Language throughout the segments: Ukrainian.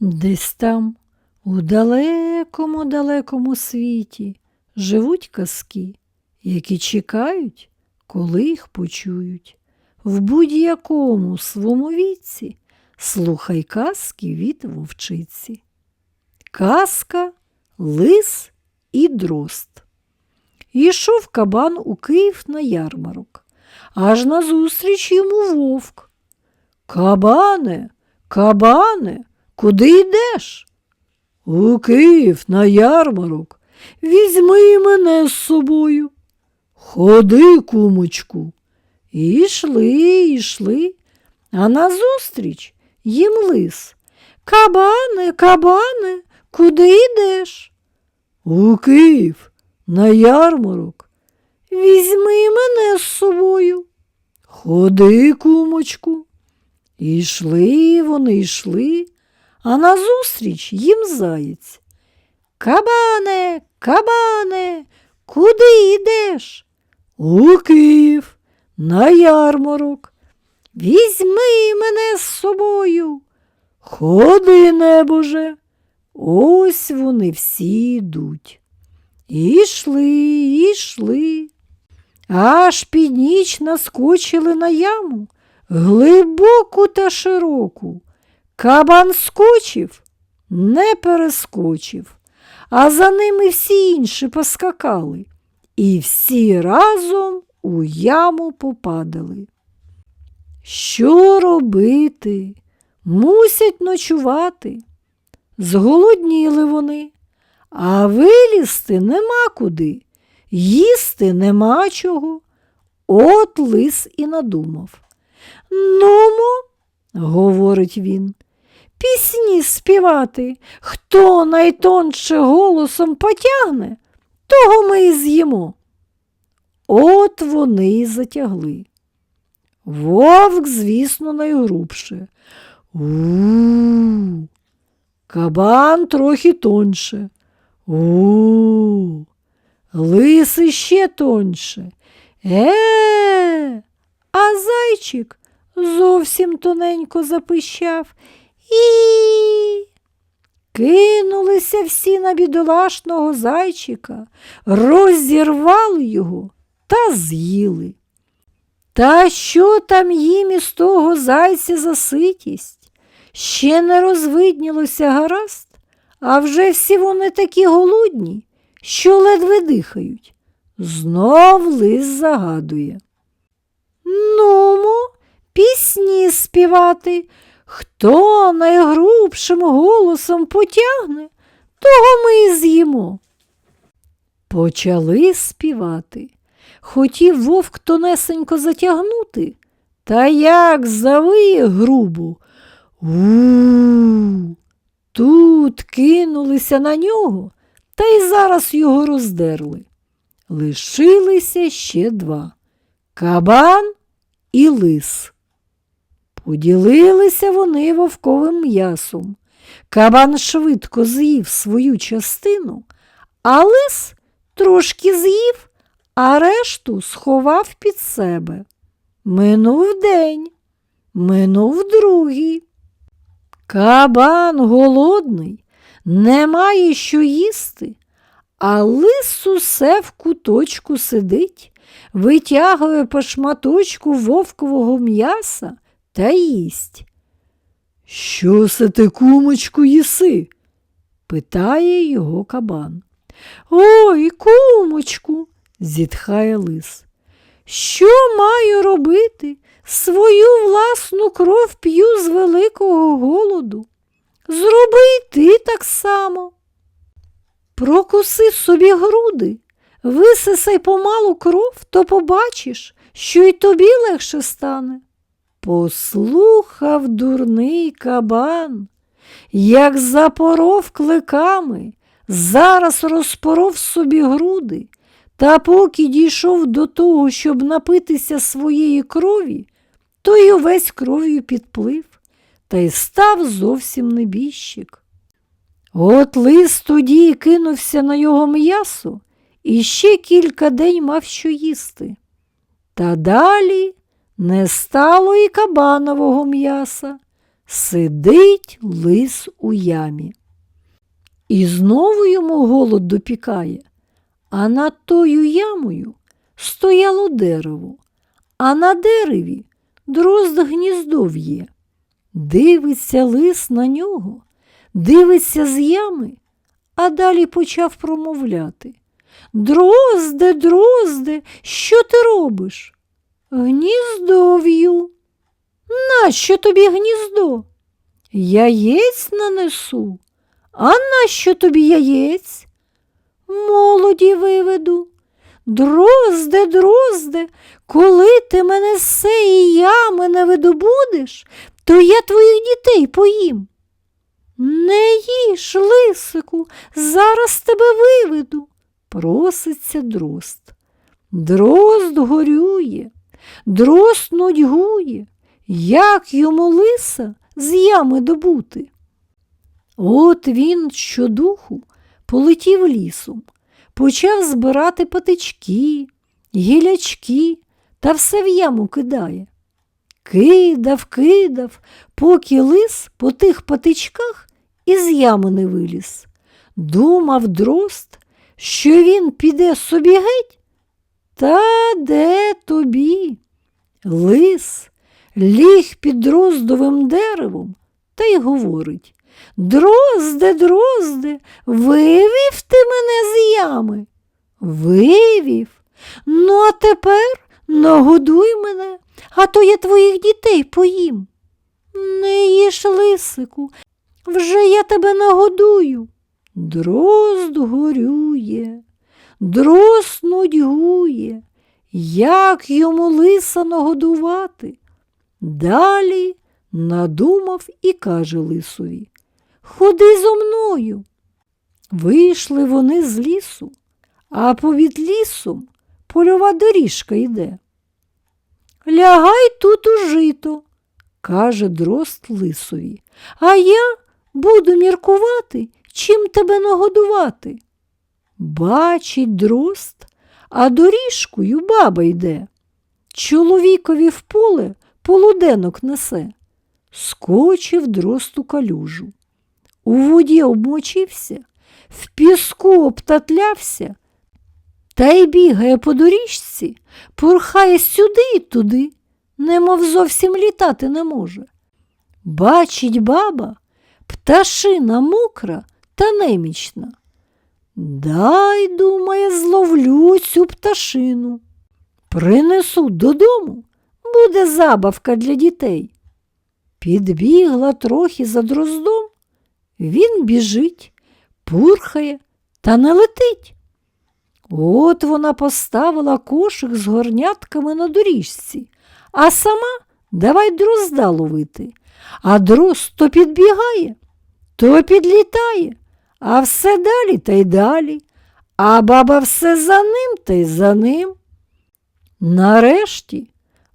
Десь там, у далекому далекому світі, живуть казки, які чекають, коли їх почують. В будь-якому своєму віці слухай казки від вовчиці. Казка, лис і дрозд. Йшов кабан у Київ на ярмарок, аж назустріч йому вовк. Кабане, кабане, куди йдеш? У Київ на ярмарок. Візьми мене з собою. Ходи, кумочку. І йшли, йшли, а назустріч їм лис. Кабане, кабане, куди йдеш? У Київ на ярмарок. Візьми мене з собою. Ходи, кумочку. І йшли вони, йшли, а назустріч їм заєць. Кабане, кабане, куди йдеш? У Київ, на ярмарок. Візьми мене з собою. Ходи, небоже. Ось вони всі йдуть. І йшли, і йшли. Аж під ніч наскочили на яму, глибоку та широку. Кабан скочив, не перескочив, а за ними всі інші поскакали, і всі разом у яму попадали. Що робити? Мусять ночувати. Зголодніли вони, а вилізти нема куди, їсти нема чого. От лис і надумав. Нумо, говорить він, пісні співати, хто найтонше голосом потягне, того ми і з'їмо. От вони й затягли. Вовк, звісно, найгрубше. У. Кабан трохи тонше. У. Лис іще тонше. Е, а зайчик зовсім тоненько запищав. І. Кинулися всі на бідолашного зайчика, розірвали його та з'їли. Та що там їм із того зайця за ситість? Ще не розвиднілося гаразд, а вже всі вони такі голодні, що ледве дихають. Знов лис загадує. Нумо, пісні співати, хто найгрубшим голосом потягне, того ми і з'їмо. Почали співати. Хотів вовк тонесенько затягнути, та як завиє грубо. у Тут кинулися на нього та й зараз його роздерли. Лишилися ще два кабан і лис. Поділилися вони вовковим м'ясом. Кабан швидко з'їв свою частину, а лис трошки з'їв, а решту сховав під себе. Минув день, минув другий. Кабан голодний, не має що їсти, а лис усе в куточку сидить, витягує по шматочку вовкового м'яса та їсть. Що се ти, кумочку, їси? питає його кабан. Ой, кумочку, зітхає лис. Що маю робити? Свою власну кров п'ю з великого голоду. Зроби й ти так само. Прокуси собі груди, висисай помалу кров, то побачиш, що й тобі легше стане. Послухав дурний кабан, як запоров кликами, зараз розпоров собі груди, та поки дійшов до того, щоб напитися своєї крові, то й увесь кров'ю підплив та й став зовсім небіжчик. От лис тоді кинувся на його м'ясо і ще кілька день мав що їсти. Та далі не стало і кабанового м'яса, сидить лис у ямі. І знову йому голод допікає, а над тою ямою стояло дерево, а на дереві дрозд гніздо в'є. Дивиться лис на нього, дивиться з ями, а далі почав промовляти. Дрозде, дрозде, що ти робиш? Гніздо в'ю. Нащо тобі гніздо? Яєць нанесу. А нащо тобі яєць? Молоді виведу. Дрозде, дрозде, коли ти мене з сеї ями не видобудеш, то я твоїх дітей поїм. Не їж, лисику, зараз тебе виведу, проситься дрозд. Дрозд горює, дрозд нудьгує, як йому лиса з ями добути. От він щодуху полетів лісом, почав збирати патички, гілячки та все в яму кидає. Кидав, кидав, поки лис по тих патичках із ями не виліз. Думав дрозд, що він піде собі геть. Та де тобі? Лис ліг під дроздовим деревом та й говорить Дрозде, дрозде, вивів ти мене з ями. Вивів. Ну, а тепер нагодуй мене, а то я твоїх дітей поїм. Не їж, лисику, вже я тебе нагодую. Дрозд горює, дрозд нудьгує, як йому лиса нагодувати. Далі надумав і каже лисові Ходи зо мною. Вийшли вони з лісу, а повід лісом польова доріжка йде. Лягай тут у жито, каже дрозд лисові, а я буду міркувати, чим тебе нагодувати. Бачить дрозд, а доріжкою баба йде. Чоловікові в поле полуденок несе. Скочив дрозд у калюжу. У воді обмочився, в піску обтатлявся, та й бігає по доріжці, порхає сюди й туди, немов зовсім літати не може. Бачить баба, пташина мокра та немічна. Дай, думає, зловлю цю пташину. Принесу додому, буде забавка для дітей. Підбігла трохи за дроздом, він біжить, пурхає та не летить. От вона поставила кошик з горнятками на доріжці, а сама давай дрозда ловити. А дрозд то підбігає, то підлітає, а все далі та й далі, а баба все за ним та й за ним. Нарешті,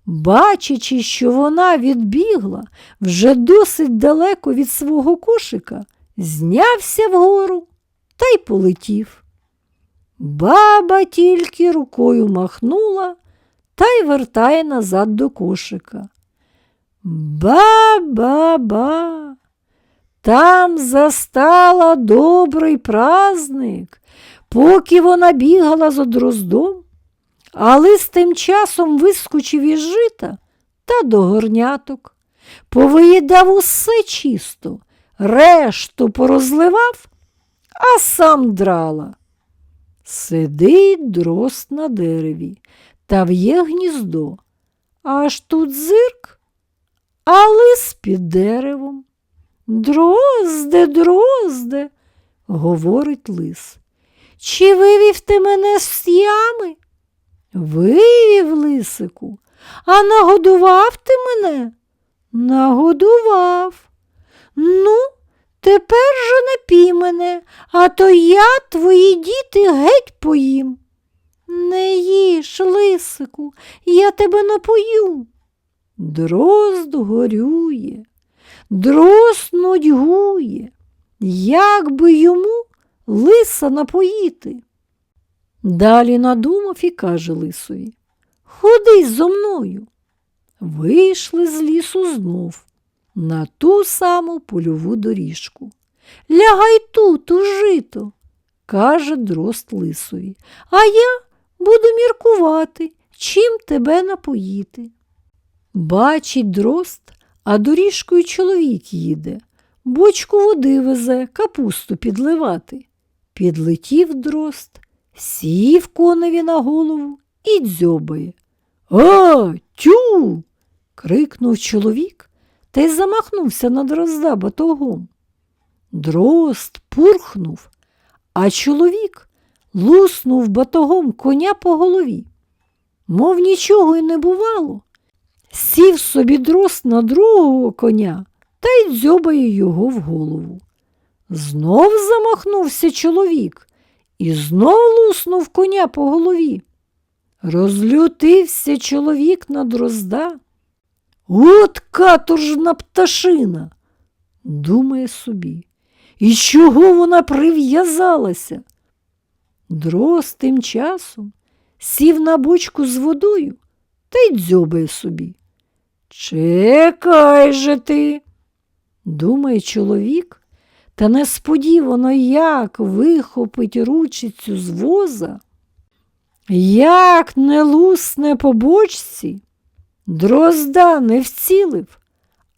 бачачи, що вона відбігла вже досить далеко від свого кошика, знявся вгору та й полетів. Баба тільки рукою махнула та й вертає назад до кошика. Ба-ба-ба, там застала добрий праздник, поки вона бігала за дроздом, а лис тим часом вискочив із жита та до горняток, повиїдав усе чисто, решту порозливав, а сам драла. Сидить дрозд на дереві та в'є гніздо, аж тут зирк, а лис під деревом. Дрозде, дрозде, говорить лис. Чи вивів ти мене з ями? Вивів лисику, а нагодував ти мене? Нагодував. Ну, тепер же не пій мене, а то я твої діти геть поїм. Не їж, лисику, я тебе напою. Дрозд горює, дрозд нудьгує, як би йому лиса напоїти. Далі надумав і каже лисові Ходи зо мною. Вийшли з лісу знов. на ту саму польову доріжку. Лягай тут, у жито, каже дрозд лисові, а я буду міркувати, чим тебе напоїти. Бачить дрозд, а доріжкою чоловік їде, бочку води везе, капусту підливати. Підлетів дрозд, сів коневі на голову і дзьобає. А, тю. крикнув чоловік та й замахнувся на дрозда батогом. Дрозд пурхнув, а чоловік луснув батогом коня по голові. Мов нічого й не бувало. Сів собі дрозд на другого коня та й дзьобає його в голову. Знов замахнувся чоловік і знов луснув коня по голові. Розлютився чоловік на дрозда. От каторжна пташина, думає собі, і чого вона прив'язалася? Дрозд тим часом сів на бочку з водою та й дзьобає собі. Чекай же ти, думає чоловік, та несподівано як вихопить ручицю з воза, як не лусне по бочці, дрозда не вцілив,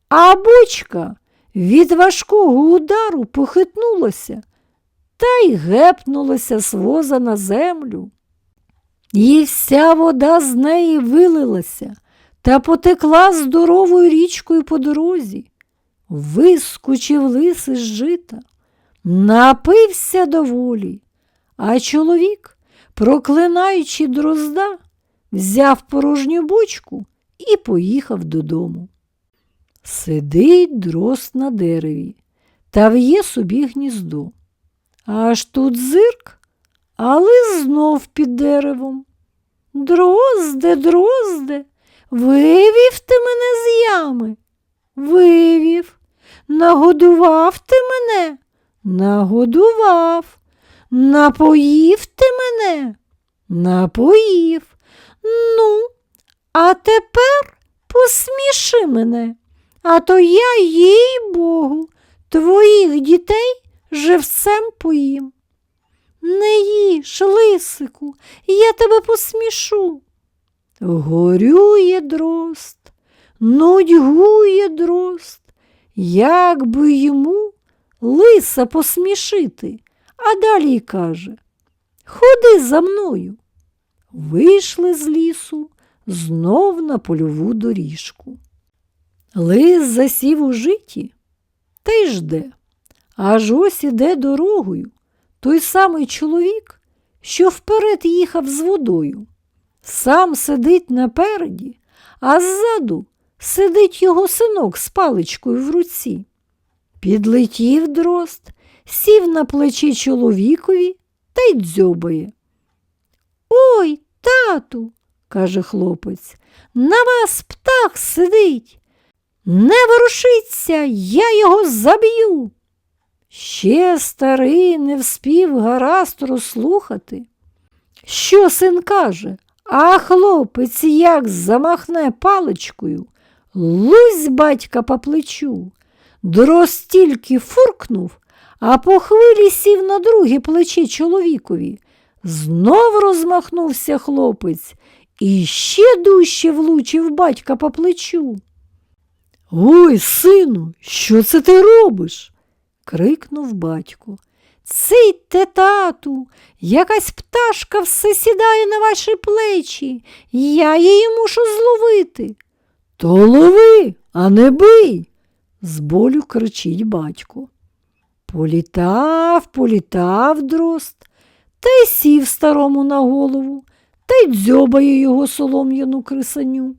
а бочка від важкого удару похитнулася та й гепнулася з воза на землю. І вся вода з неї вилилася та потекла здоровою річкою по дорозі. Вискочив лис із жита, напився доволі, а чоловік, проклинаючи дрозда, взяв порожню бочку і поїхав додому. Сидить дрозд на дереві та в'є собі гніздо. Аж тут зирк, а лис знов під деревом. Дрозде, дрозде, вивів ти мене з ями. Вивів. Нагодував ти мене, нагодував, напоїв ти мене, напоїв. Ну, а тепер посміши мене, а то я, їй Богу, твоїх дітей живцем поїм. Не їж, лисику, я тебе посмішу. Горює дрозд, нудьгує дрозд, як би йому лиса посмішити, а далі й каже Ходи за мною. Вийшли з лісу знов на польову доріжку. Лис засів у житі та й жде. Аж ось іде дорогою той самий чоловік, що вперед їхав з водою. Сам сидить напереді, а ззаду сидить його синок з паличкою в руці. Підлетів дрозд, сів на плечі чоловікові та й дзьобає. Ой, тату, каже хлопець, на вас птах сидить. Не ворушиться, я його заб'ю. Ще старий не вспів гаразд розслухати. Що син каже, а хлопець як замахне паличкою, лузь батька по плечу. Дрозд тільки фуркнув, а по хвилі сів на друге плече чоловікові. Знов розмахнувся хлопець і ще дужче влучив батька по плечу. Ой, сину, що це ти робиш? крикнув батько. Цей тату, якась пташка все сідає на ваші плечі, я її мушу зловити. То лови, а не бий, з болю кричить батько. Політав, політав дрозд, та й сів старому на голову, та й дзьобає його солом'яну крисаню.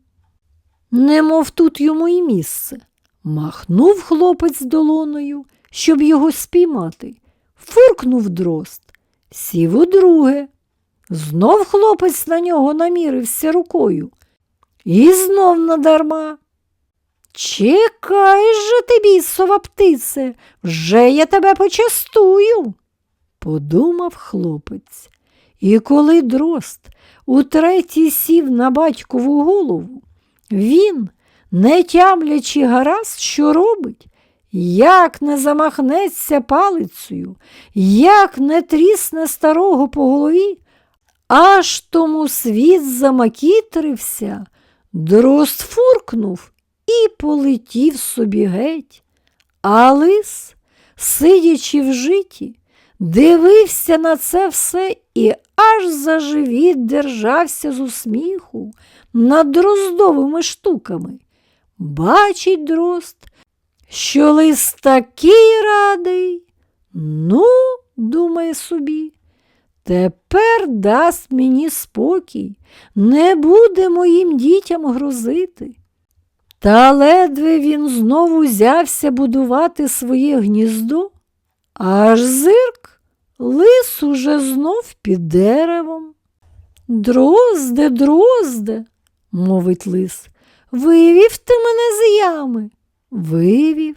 Немов тут йому і місце. Махнув хлопець долоною, щоб його спіймати. Фуркнув дрозд, сів у друге. Знов хлопець на нього намірився рукою. І знов надарма. Чекай же ти, бісова птице, вже я тебе почастую, подумав хлопець. І коли дрозд утретє сів на батькову голову, він не тямлячи гаразд, що робить, як не замахнеться палицею, як не трісне старого по голові, аж тому світ замакітрився, дрозд фуркнув і полетів собі геть. А лис, сидячи в житі, дивився на це все і аж за живіт держався з усміху над дроздовими штуками. Бачить дрозд, що лис такий радий. Ну, думає собі, тепер дасть мені спокій, не буде моїм дітям грозити. Та ледве він знову взявся будувати своє гніздо, аж зирк лис уже знов під деревом. Дрозде, дрозде, мовить лис, вивів ти мене з ями. Вивів.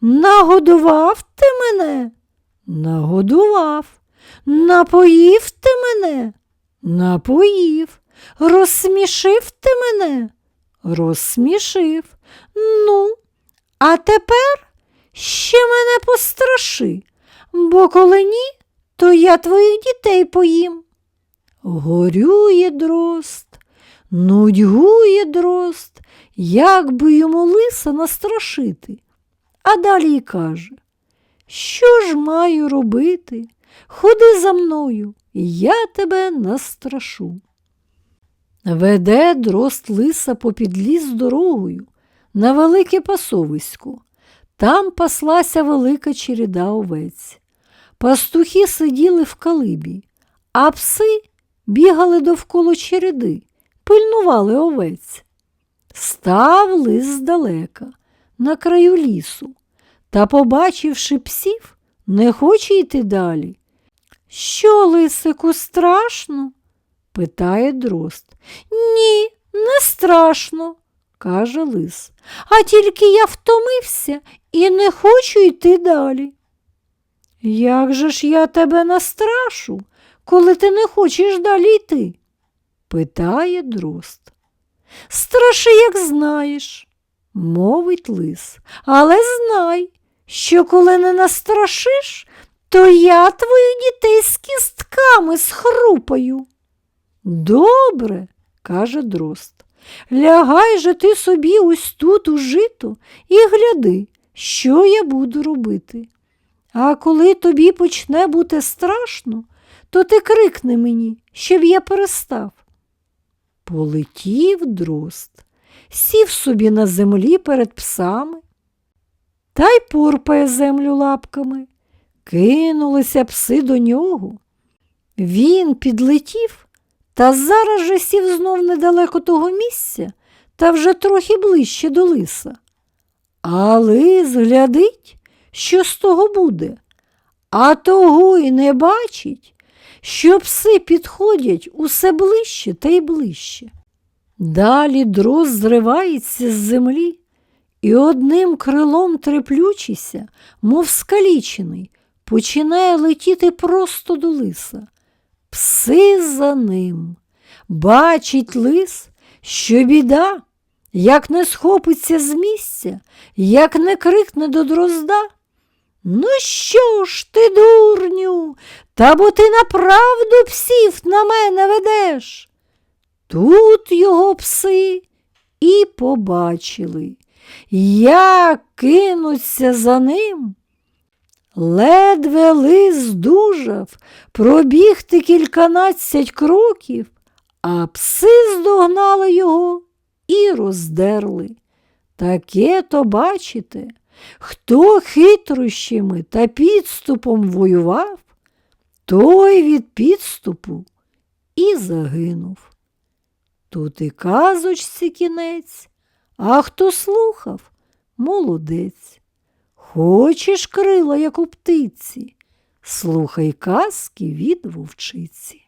Нагодував ти мене? Нагодував. Напоїв ти мене? Напоїв. Розсмішив ти мене? Розсмішив. Ну, а тепер ще мене постраши, бо коли ні, то я твоїх дітей поїм. Горює дрозд, нудьгує дрозд, як би йому лиса настрашити. А далі й каже, що ж маю робити? Ходи за мною, я тебе настрашу. Веде дрозд лиса попід ліс дорогою на велике пасовисько. Там паслася велика череда овець. Пастухи сиділи в калибі, а пси бігали довкола череди, пильнували овець. Став лис здалека, на краю лісу, та, побачивши псів, не хоче йти далі. Що, лисику, страшно? питає дрозд. Ні, не страшно, каже лис. А тільки я втомився і не хочу йти далі. Як же ж я тебе настрашу, коли ти не хочеш далі йти? питає дрозд. Страши, як знаєш, мовить лис, але знай, що коли не настрашиш, то я твоїх дітей з кістками схрупаю. Добре, каже дрозд. Лягай же ти собі ось тут у жито і гляди, що я буду робити. А коли тобі почне бути страшно, то ти крикни мені, щоб я перестав. Полетів дрозд, сів собі на землі перед псами та й порпає землю лапками. Кинулися пси до нього. Він підлетів та зараз же сів знов недалеко того місця та вже трохи ближче до лиса. А лис глядить, що з того буде, а того й не бачить, що пси підходять усе ближче та й ближче. Далі дрозд зривається з землі і одним крилом треплючися, мов скалічений, починає летіти просто до лиса. Пси за ним. Бачить лис, що біда, як не схопиться з місця, як не крикне до дрозда. Ну що ж ти, дурню, та бо ти направду псів на мене ведеш. Тут його пси і побачили, як кинуться за ним. Ледве лис здужав пробігти кільканадцять кроків, а пси здогнали його і роздерли. Таке то бачите, хто хитрощами та підступом воював, той від підступу і загинув. Тут і казочці кінець, а хто слухав, молодець. Хочеш крила, як у птиці, слухай казки від вовчиці.